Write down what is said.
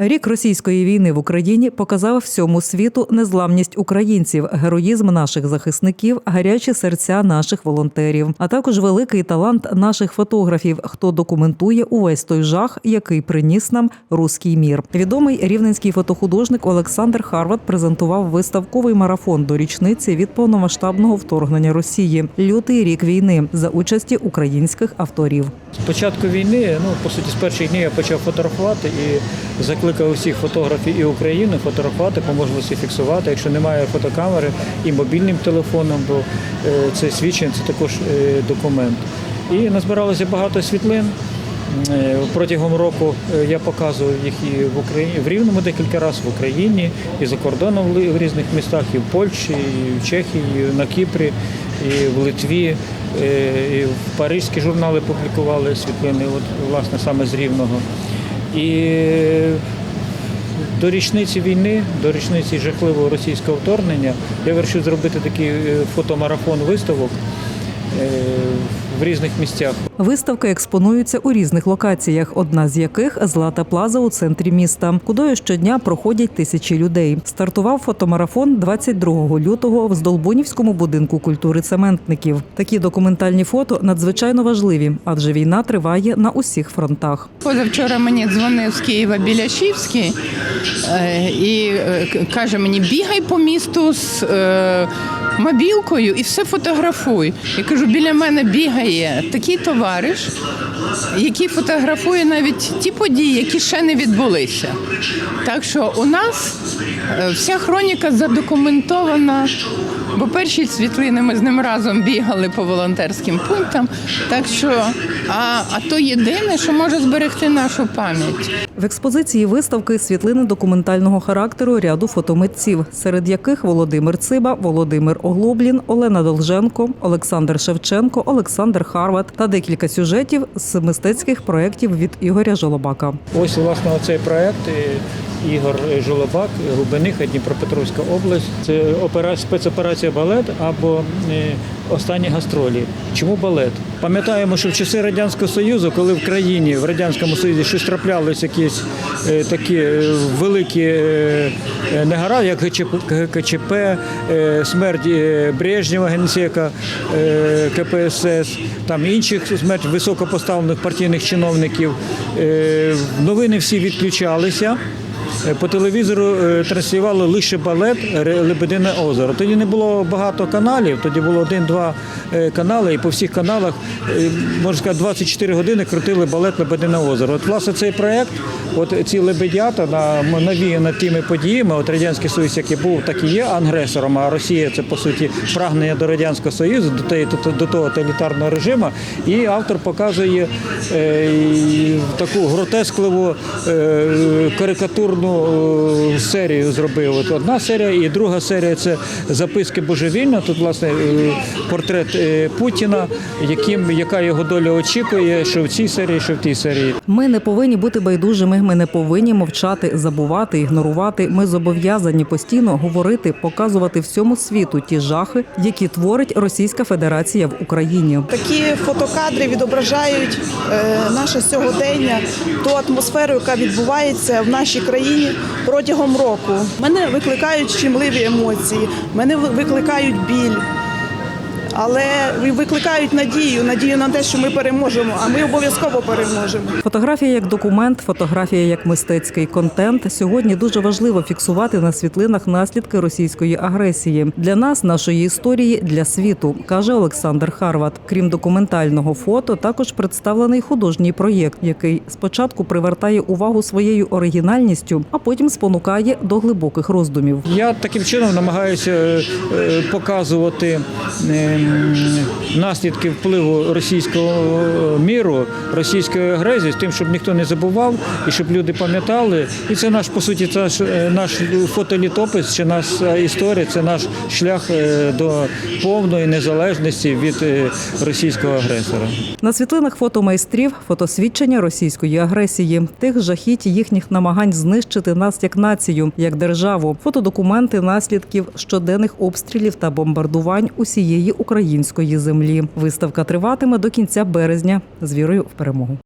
Рік російської війни в Україні показав всьому світу незламність українців, героїзм наших захисників, гарячі серця наших волонтерів, а також великий талант наших фотографів, хто документує увесь той жах, який приніс нам руський мір. Відомий рівненський фотохудожник Олександр Харват презентував виставковий марафон до річниці від повномасштабного вторгнення Росії Лютий рік війни за участі українських авторів. З початку війни, ну по суті, з перших днів я почав фотографувати і закликав усіх фотографів і України фотографувати, по можливості фіксувати. Якщо немає фотокамери і мобільним телефоном, бо е, це свідчення, це також е, документ. І назбиралося багато світлин. Е, Протягом року я показував їх і в Україні в Рівному декілька разів в Україні, і за кордоном в різних містах, і в Польщі, і в Чехії, і на Кіпрі, і в Литві. І в паризькі журнали публікували світлини, от, власне, саме з Рівного. І до річниці війни, до річниці жахливого російського вторгнення, я вирішив зробити такий е, фотомарафон виставок е, в різних місцях. Виставки експонуються у різних локаціях, одна з яких Злата Плаза у центрі міста, кудою щодня проходять тисячі людей. Стартував фотомарафон 22 лютого в Здолбунівському будинку культури цементників. Такі документальні фото надзвичайно важливі, адже війна триває на усіх фронтах. Позавчора мені дзвонив з Києва Біляшівський е, і е, каже мені, бігай по місту з е, мобілкою і все фотографуй. Я кажу, біля мене бігає такий товариш, який фотографує навіть ті події, які ще не відбулися. Так що у нас е, вся хроніка задокументована. Бо перші світлини ми з ним разом бігали по волонтерським пунктам. Так що, а, а то єдине, що може зберегти нашу пам'ять. В експозиції виставки світлини документального характеру ряду фотомитців, серед яких Володимир Циба, Володимир Оглоблін, Олена Долженко, Олександр Шевченко, Олександр Харват та декілька сюжетів з мистецьких проєктів від Ігоря Жолобака. Ось, власне, цей проект. Ігор Жолобак, Губениха, Дніпропетровська область. Це опера- спецоперація балет або е, останні гастролі. Чому балет? Пам'ятаємо, що в часи Радянського Союзу, коли в країні, в Радянському Союзі щось траплялись якісь е, такі е, великі негаразди, як ГКЧП, смерть Брежнєва, генсека КПСС, там інших смерть високопоставлених партійних чиновників. Новини всі відключалися. Е, По телевізору е, транслювали лише балет Лебедине озеро. Тоді не було багато каналів, тоді було один-два е, канали, і по всіх каналах, можна сказати, 24 години крутили балет Лебедине озеро. От власне цей проект, от ці лебедята на навіяно тими подіями, от Радянський Союз, який був, так і є агресором, а Росія це по суті прагнення до Радянського Союзу, до, тієї- до того тоталітарного режиму. І автор показує е, таку гротескливу е, карикатурну е, серію зробив. От одна серія і друга серія це записки божевільна. Тут власне е, портрет е, Путіна, яким яка його доля очікує, що в цій серії, що в тій серії. Ми не повинні бути байдужими. Ми не повинні мовчати, забувати, ігнорувати. Ми зобов'язані постійно говорити, показувати всьому світу ті жахи, які творить Російська Федерація в Україні. Такі фотокадри відображають е, наше сьогодення, ту атмосферу, яка відбувається в нашій країні протягом року. Мене викликають щемливі емоції, мене викликають біль. Але викликають надію, надію на те, що ми переможемо, а ми обов'язково переможемо. Фотографія як документ, фотографія як мистецький контент. Сьогодні дуже важливо фіксувати на світлинах наслідки російської агресії для нас, нашої історії, для світу, каже Олександр Харват. Крім документального фото, також представлений художній проєкт, який спочатку привертає увагу своєю оригінальністю, а потім спонукає до глибоких роздумів. Я таким чином намагаюся е, е, показувати ем, наслідки впливу російського міру, російської агресії, з тим, щоб ніхто не забував і щоб люди пам'ятали. І це наш, по суті, це ж, е, наш фотолітопис, чи наша історія, це наш шлях е, до повної незалежності від е, російського агресора. На світлинах фото майстрів фотосвідчення російської агресії, тих жахіть їхніх намагань знищити нас як націю, як державу, фотодокументи наслідків щоденних обстрілів та бомбардувань усієї української землі. Виставка триватиме до кінця березня з вірою в перемогу.